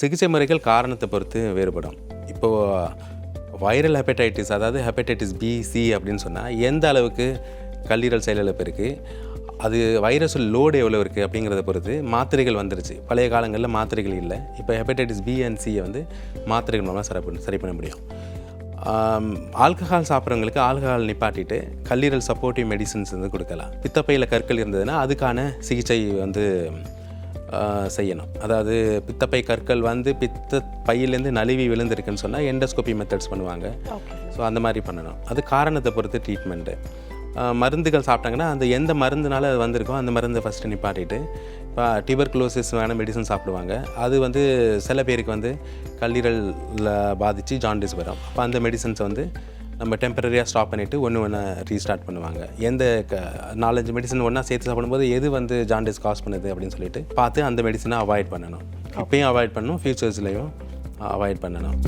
சிகிச்சை முறைகள் காரணத்தை பொறுத்து வேறுபடும். இப்போது வைரல் ஹெப்படைட்டிஸ் அதாவது ஹெப்படைட்டிஸ் பி சி அப்படின்னு சொன்னால் எந்த அளவுக்கு கல்லீரல் செயலிழப்பு இருக்குது அது வைரஸ் லோடு எவ்வளோ இருக்குது அப்படிங்கிறத பொறுத்து மாத்திரைகள் வந்துருச்சு. பழைய காலங்களில் மாத்திரைகள் இல்லை. இப்போ ஹெப்படைட்டிஸ் பி அண்ட் சியை வந்து மாத்திரைகள் மூலமாக சரி பண்ண சரி பண்ண முடியும். ஆல்கஹால் சாப்பிட்றவங்களுக்கு ஆல்கஹால் நிப்பாட்டிட்டு கல்லீரல் சப்போர்ட்டிவ் மெடிசின்ஸ் வந்து கொடுக்கலாம். பித்தப்பையில் கற்கள் இருந்ததுன்னா அதுக்கான சிகிச்சை வந்து செய்யணும். அதாவது பித்தப்பை கற்கள் வந்து பித்த பையிலேருந்து நழுவி விழுந்திருக்குன்னு சொன்னால் எண்டோஸ்கோபி மெத்தட்ஸ் பண்ணுவாங்க. ஸோ அந்த மாதிரி பண்ணணும். அது காரணத்தை பொறுத்து ட்ரீட்மெண்ட்டு மருந்துகள் சாப்பிட்டாங்கன்னா அந்த எந்த மருந்துனால அது வந்திருக்கோ அந்த மருந்தை ஃபஸ்ட்டு நிப்பாட்டிட்டு இப்போ டியூபர்குலோசிஸ் வேணால் மெடிசன் சாப்பிடுவாங்க. அது வந்து சில பேருக்கு வந்து கல்லீரலில் பாதித்து ஜாண்டிஸ் வரும். அப்போ அந்த மெடிசன்ஸை வந்து நம்ம டெம்பரரியாக ஸ்டாப் பண்ணிவிட்டு ஒன்று ஒன்று ரீஸ்டார்ட் பண்ணுவாங்க. எந்த க நாலஞ்சு மெடிசன் ஒன்றா சேர்த்து சாப்பிடும்போது எது வந்து ஜாண்டிஸ் காஸ் பண்ணுது அப்படின்னு சொல்லிட்டு பார்த்து அந்த மெடிசனை அவாய்ட் பண்ணணும். அப்பயும் அவாய்ட் பண்ணணும் ஃப்யூச்சர்ஸ்லேயும் அவாய்ட் பண்ணணும்.